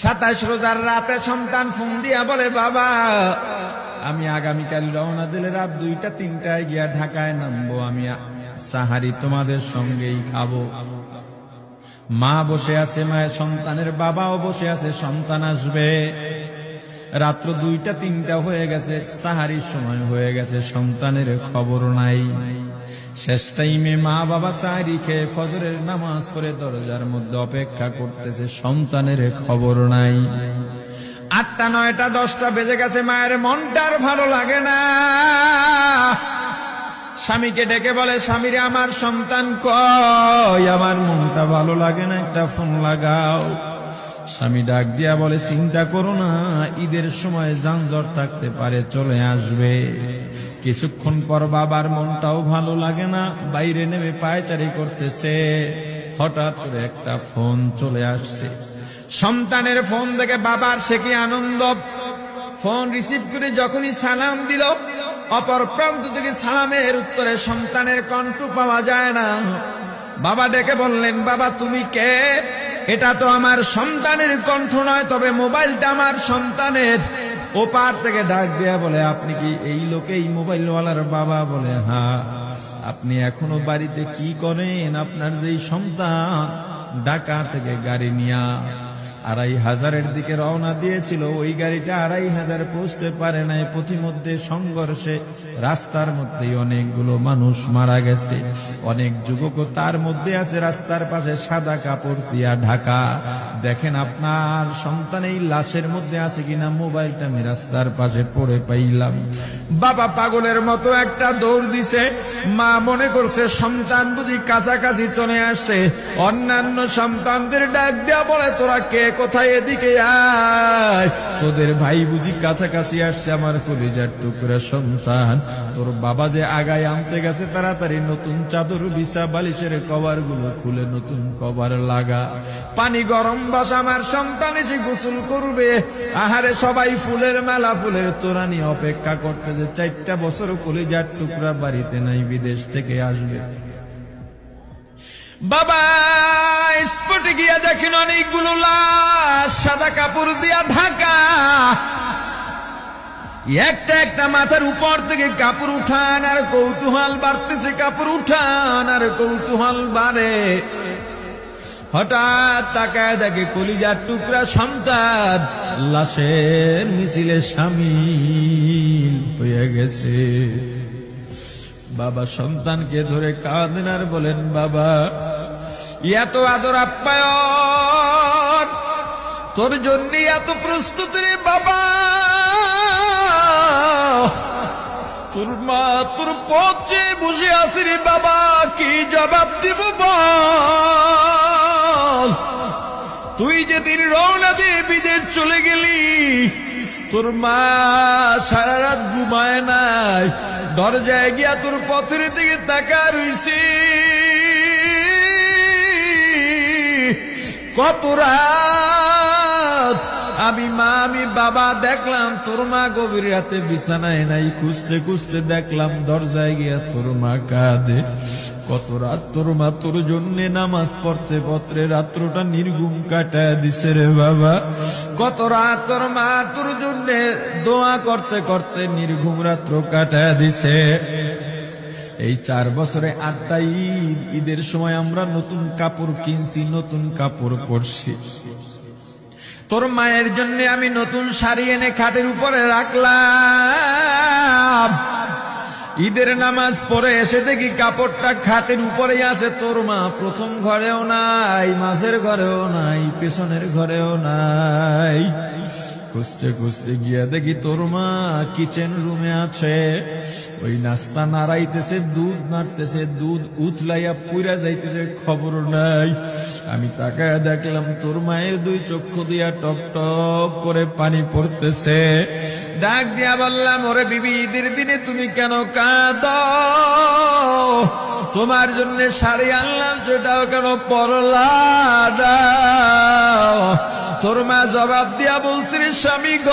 সাতাশ রোজার রাতে সন্তান ফোন দিয়া বলে, বাবা, আমি আগামীকাল রওনা দিলে রাত দুইটা, তিনটায় গিয়া ঢাকায় নামবো, আমি সাহারি তোমাদের সঙ্গেই খাব। মা বসে আছে মায়ের সন্তানের বাবাও বসে আছে, সন্তান আসবে। রাত্র দুইটা, তিনটা হয়ে গেছে, সাহারির সময় হয়ে গেছে, সন্তানের খবর নাই। শেষ টাইমে মা বাবা সাহারি খেয়ে ফজরের নামাজ পড়ে দরজার মধ্যে অপেক্ষা করতেছে, সন্তানের খবর নাই। আটটা, নয়টা, দশটা বেজে গেছে, মায়ের মনটার ভালো লাগে না। স্বামীকে ডেকে বলে, স্বামীরে, আমার সন্তান কয় আমার মনটা ভালো লাগে না, একটা ফোন লাগাও। স্বামী ডাক দিয়া বলে, চিন্তা করো না, ঈদের সময় যানজট থাকতে পারে, চলে আসবে। কিছুক্ষণ পর বাবার মনটাও ভালো লাগে না, বাইরে নেমে পায়চারি করতেছে। হঠাৎ করে একটা ফোন চলে আসছে। সন্তানের ফোন দেখে বাবার সে কি আনন্দ। ফোন রিসিভ করে যখনই সালাম দিল, অপর প্রান্ত থেকে সালামের উত্তরে সন্তানের কণ্ঠ পাওয়া যায় না। বাবা ডেকে বললেন, বাবা, তুমি কে? এটা তো আমার সন্তানের কণ্ঠ নয়, তবে মোবাইলটা আমার সন্তানের। ওপার থেকে ডাক দেয়া বলে, আপনি কি এই লোকেই মোবাইলওয়ালার বাবা? বলে হ্যাঁ আপনি এখনও বাড়িতে কি করেন আপনার যেই সন্তান? ঢাকা থেকে গাড়ি নিয়া আড়াই হাজারের দিকে রওনা দিয়েছিল। ওই গাড়িটা আড়াই হাজার পৌঁছতে পারে নাই। পথিমধ্যে সংঘর্ষে রাস্তার মধ্যেই অনেকগুলো মানুষ মারা গেছে। অনেক যুবকও তার মধ্যে আছে। রাস্তার পাশে সাদা কাপড় দিয়া ঢাকা। দেখেন আপনার সন্তান এই লাশের মধ্যে আছে কিনা? মোবাইলটা আমি রাস্তার পাশে পড়ে পাইলাম। বাবা পাগলের মতো একটা দৌড় দিছে। মা মনে করছে, সন্তান বুঝি কাছাকাছি চলে আসছে। অন্যান্য সন্তানদের ডাক দেওয়া বলে, তোরা কে কোথায় এদিকে আয়? তোদের ভাই বুঝি কাছাকাছি আসছে আমার কলিজার টুকরা সন্তান। তোর বাবা যে আগায় আনতে গেছে তাড়াতাড়ি নতুন চাদর, বিছা, বালিশের কভারগুলো খুলে নতুন কভার লাগা। পানি গরম বাস আমার সন্তান এসে গোসল করবে। আহারে সবাই ফুলের মেলা, ফুলের তোরানি অপেক্ষা করতেছে চারটা বছর কলিজার টুকরা বাড়িতে নাই, বিদেশ থেকে আসবে। বাবা, স্পটে গিয়া দেখেন অনেকগুলো লাশ, সাদা কাপড় দিয়া ঢাকা। একটা একটা মাথার উপর থেকে কাপড় উঠান, আর কৌতূহল বাড়তেছে, কাপড় উঠান, আর কৌতূহল বাড়ে। হঠাৎ তাকায় দেখে কলিজার টুকরা সন্তান, লাশের মিছিলে সামিল হয়ে গেছে। বাবা সন্তানকে ধরে কাঁদেন আর বলেন, বাবা, এত আদর আপ্যায়ন, তোর জন্য এত প্রস্তুতি রে বাবা। তোর মা তোর পচে বসে আসি রে বাবা, কি জবাব তোর মা সারা রাত ঘুমায় নাই। দরজায় গিয়া তোর পথের দিকে তাকা রইছি। কত রাত আমি মা, আমি বাবা দেখলাম, তোর মা গভীর রাতে বিছানায় নাই। খুঁজতে খুঁজতে দেখলাম দরজায় গিয়া তোর মা কাঁদে। কত রাত তোর মা তোর জন্য নামাজ পড়তে পত্রে রাত্রটা নির্গুম কাটায় দিছে রে বাবা। কত রাত তোর মা তোর জন্য দোয়া করতে করতে নির্ঘুম রাত্র কাটায় দিছে। এই চার বছরে আটটা ঈদ, ঈদের সময় আমরা নতুন কাপড় কিনছি, নতুন কাপড় পরছি। তোর মায়ের জন্য আমি নতুন শাড়ি এনে খাটের উপরে রাখলাম। ঈদের নামাজ পরে এসে দেখি কাপড়টা খাতের উপরেই আছে। তোর মা প্রথম ঘরেও নাই, মাঝের ঘরেও নাই, পেছনের ঘরেও নাই। খুঁজতে খুঁজতে গিয়া দেখি তোর মা কিচেন রুমে আছে। ওই নাস্তা নাড়াইতেছে, দুধ নাড়তেছে, দুধ উতলাইয়া পুইরা যাইতেছে, খবর নাই। আমি তাকায় দেখলাম তোর মায়ের দুই চক্ষু দিয়া টপ টপ করে পানি পড়তেছে। ডাক দিয়া বললাম, ওরে বিবি, ঈদের দিনে তুমি কেন কাঁদ? তোমার জন্য শাড়ি আনলাম, সেটাও কেন পরলা তোর মা জবাব দিয়া বলছি রে স্বামী গ,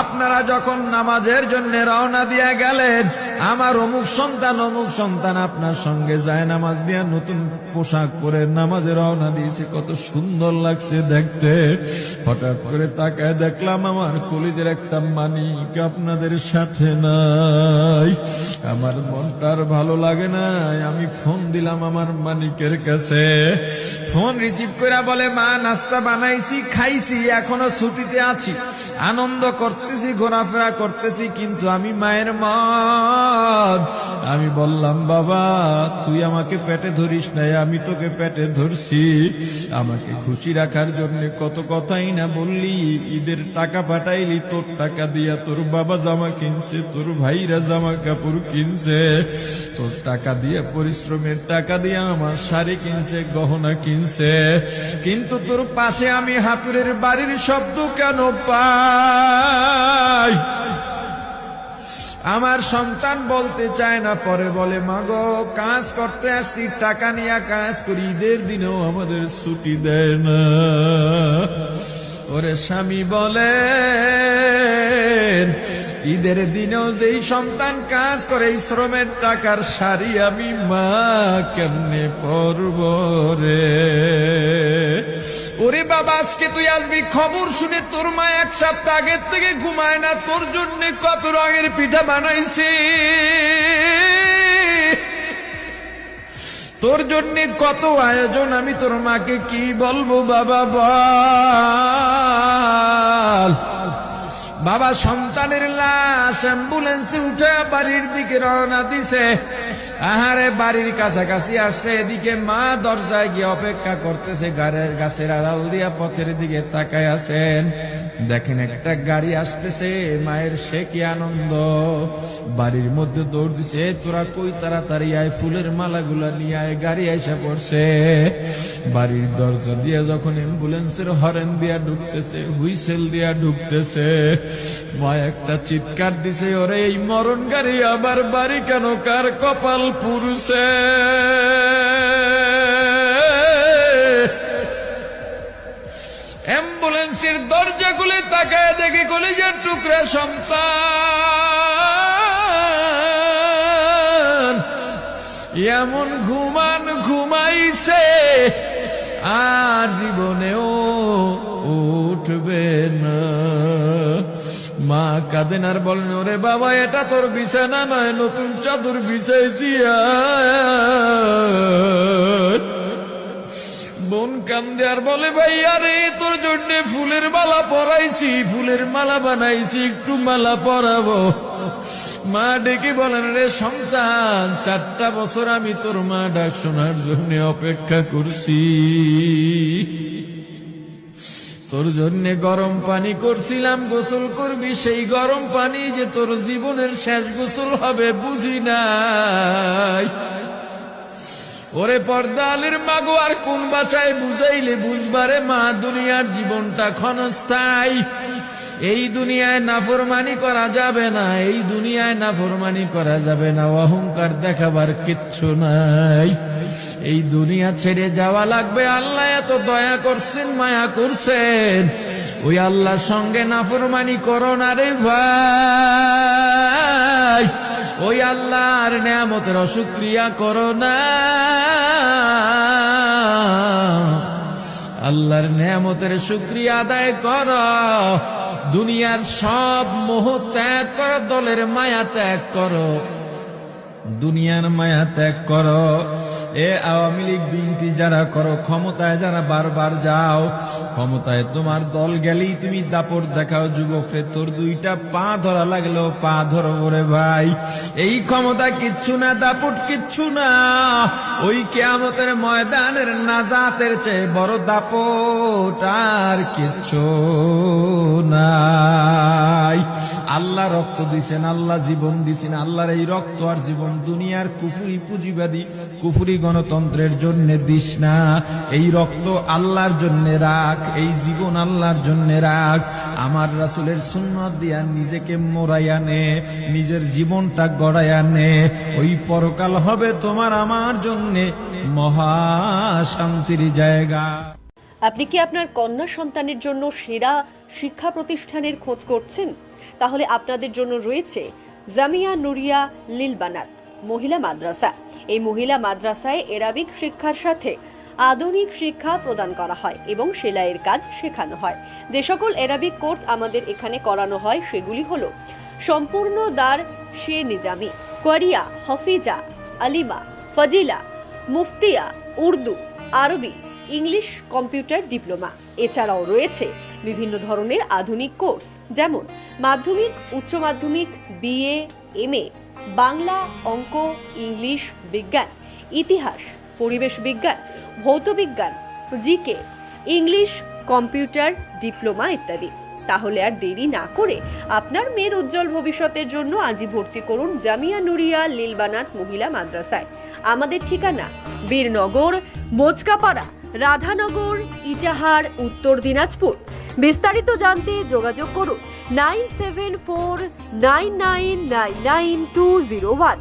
আপনারা যখন নামাজের জন্য রওনা দিয়া গেলেন, আমার অমুক সন্তান অমুক সন্তান আপনার সঙ্গে যায় নামাজ দিয়া নতুন পোশাক পরে নামাজে রওনা দিয়েছে। কত সুন্দর লাগছে দেখতে। হঠাৎ করে তাকায় দেখলাম, আমার কলিজের একটা মানিক আপনাদের সাথে নাই। আমার মনটার ভালো লাগে না আমি ফোন দিলাম আমার মানিকের কাছে। ফোন রিসিভ করে বলে, মা, নাস্তা বানাইছি, খাইছি, এখনও ছুটিতে আছি। আনন্দ করতেছি, ঘোরাফেরা করতেছি, কিন্তু আমি মায়ের মন। আমি বললাম, বাবা, তুই আমাকে পেটে ধরিস নাই, আমি তোকে পেটে ধরছি। আমাকে খুশি রাখার জন্য কত কথাই না বললি। ঈদের টাকা পাঠাইলি, তোর টাকা দিয়া তোর বাবা জামা কিনছে, তোর ভাইরা জামা কাপড় কিনছে। তোর টাকা দিয়ে, পরিশ্রমের টাকা দিয়ে আমার শাড়ি কিনছে, গহনা কিনছে। কিন্তু তোর পাশে আমি হাতুরের বাড়ির শব্দ কেন পাই? আমার সন্তান বলতে চায় না, পরে বলে, মাগো, কাজ করতে আসছি, টাকা নিয়ে কাজ করি, ঈদের দিনেও আমাদের ছুটি দেয় না। ওরে স্বামী বলে ঈদের দিনেও যেই সন্তান কাজ করে শ্রমের টাকার শাড়ি আমি মা কেমনে পরব রে? ওরে বাবা, আজকে তুই আসবি খবর শুনে তোর মা এক সপ্তাহ আগের থেকে ঘুমায় না, তোর জন্য কত রঙের পিঠা বানাইছি। তোর জন্য কত আয়োজন আমি তোর মাকে কি বলব বাবা, বল। বাবা সন্তানের লাশ অ্যাম্বুলেন্সে উঠে বাড়ির দিকে রওনা দিছে। আহারে, বাড়ির কাছাকাছি আসছে, এদিকে মা দরজায় গিয়ে অপেক্ষা করতেছে গাড়ির গাছের আড়াল দিয়া পথের দিকে তাকায় আছেন। দেখেন একটা গাড়ি আসতেছে, মায়ের সে কি আনন্দ। বাড়ির মধ্যে দৌড় দিছে, তোরা কই তাড়াতাড়ি আয়, ফুলের মালাগুলা নিয়ে আয়, গাড়ি এসে পড়ছে। বাড়ির দরজা দিয়ে যখন অ্যাম্বুলেন্সের হরেন দিয়া ঢুকতেছে, হুইসেল দিয়া ঢুকতেছে, মা একটা চিৎকার দিছে, ওরে, এই মরণ গাড়ি আবার বাড়ি কেন? কার কপাল পুরুষে অ্যাম্বুলেন্সের দরজা খুলে তাকায় দেখে কলেজের টুকরা সন্তান এমন ঘুমান ঘুমাইছে, আর জীবনেও উঠবে না মা কাঁদেন আর বলেন, ওরে বাবা, এটা তোর বিছানা নয়, নতুন চাদর বিছাইছি। কান্দে আর বলে ভাই তোর জন্য ফুলের মালা পরাইছি, ফুলের মালা বানাইছি, একটু মালা পরাবো। মা ডেকে বলেন, রে সন্তান চারটা বছর আমি তোর মা ডাক শোনার জন্য অপেক্ষা করছি। তোর জন্য গরম পানি করছিলাম, গোসল করবি সেই গরম পানি যে তোর জীবনের শেষ গোসল হবে, বুঝি নাই? ওরে পর্দালের মাগো, আর কোন বাসায় বুঝাইলে বুঝবারে মা, দুনিয়ার জীবনটা ক্ষণস্থায়ী। এই দুনিয়ায় নাফরমানি করা যাবে না, এই দুনিয়ায় নাফরমানি করা যাবে না, অহংকার দেখাবার কিচ্ছু নাই। এই দুনিয়া ছেড়ে যাওয়া লাগবে, আল্লাহ এত দয়া করছেন, মায়া করছেন। ওই আল্লাহর সঙ্গে নাফরমানি করো না রে ভাই। ওই আল্লাহর নিয়ামতের অসুক্রিয়া করো না। আল্লাহর নিয়ামতের শুক্রিয়া আদায় কর। দুনিয়ার সব মোহ ত্যাগ করো, দলের মায়া ত্যাগ করো। দুনিয়ার মায়া ত্যাগ করো। এ আওয়ামী লীগ, বিএনপি যারা করো, ক্ষমতায় যারা বারবার যাও, ক্ষমতায় তোমার দল গেলেই তুমি দাপট দেখাও, যুবকরে, তোর দুইটা পা ধরা লাগল, পা ধরো ওরে ভাই। এই ক্ষমতা কিচ্ছু না, দাপট কিচ্ছু না। ওই কেয়ামতের ময়দানের নাজাতের চেয়ে বড় দাপট আর কিচ্ছু নাই। আল্লাহ রক্ত দিছেন, আল্লাহ জীবন দিছেন, আল্লাহর এই রক্ত আর জীবন, দুনিয়ার কুফুরি পুঁজিবাদী, কুফুরি গণতন্ত্রের জন্য দিস না। এই রক্ত আল্লাহর জন্য রাখ, এই জীবন আল্লাহর জন্য রাখ। আমার রাসুলের সুন্নত দিয়া নিজেকে মোরাইয়া নে, নিজের জীবনটা গড়াইয়া নে। ওই পরকাল হবে তোমার আমার জন্য মহা শান্তির জায়গা। আপনি কি আপনার কন্যা সন্তানের জন্য সেরা শিক্ষা প্রতিষ্ঠানের খোঁজ করছেন? তাহলে আপনাদের জন্য রয়েছে জামিয়া নুরিয়া লিলবানাত, মহিলা মাদ্রাসা। এই মহিলা মাদ্রাসায় এরাবিক শিক্ষার সাথে আধুনিক শিক্ষা প্রদান করা হয় এবং সেলাইয়ের কাজ শেখানো হয়। যে সকল এরাবিক কোর্স আমাদের এখানে করানো হয়, সেগুলি হলো সম্পূর্ণ দার শে নিজামি, কোয়ারিয়া, হফিজা, আলিমা, ফজিলা, মুফতিয়া, উর্দু, আরবি, ইংলিশ কম্পিউটার ডিপ্লোমা। এছাড়াও রয়েছে বিভিন্ন ধরনের আধুনিক কোর্স, যেমন মাধ্যমিক, উচ্চ মাধ্যমিক, বিএ এমএ বাংলা, অঙ্ক, ইংলিশ বিজ্ঞান, ইতিহাস, পরিবেশ বিজ্ঞান, ভৌত বিজ্ঞান, জিকে, ইংলিশ, কম্পিউটার, ডিপ্লোমা ইত্যাদি। তাহলে আর দেরি না করে আপনার মেয়ের উজ্জ্বল ভবিষ্যতের জন্য আজই ভর্তি করুন জামিয়া নুরিয়া লীলবানাত মহিলা মাদ্রাসায়। আমাদের ঠিকানা, বীরনগর, মোচকাপাড়া, রাধানগর, ইটাহার, উত্তর দিনাজপুর। বিস্তারিত জানতে যোগাযোগ করুন nine seven four nine nine nine nine two zero one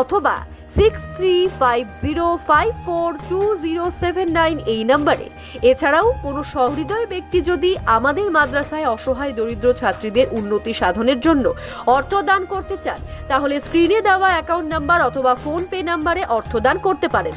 অথবা six three five zero five four two zero seven nine এই নম্বরে। এছাড়াও কোনো সহৃদয় ব্যক্তি যদি আমাদের মাদ্রাসায় অসহায় দরিদ্র ছাত্রীদের উন্নতি সাধনের জন্য অর্থ দান করতে চান, তাহলে স্ক্রিনে দেওয়া অ্যাকাউন্ট নাম্বার অথবা ফোন পে নাম্বারে অর্থ দান করতে পারেন।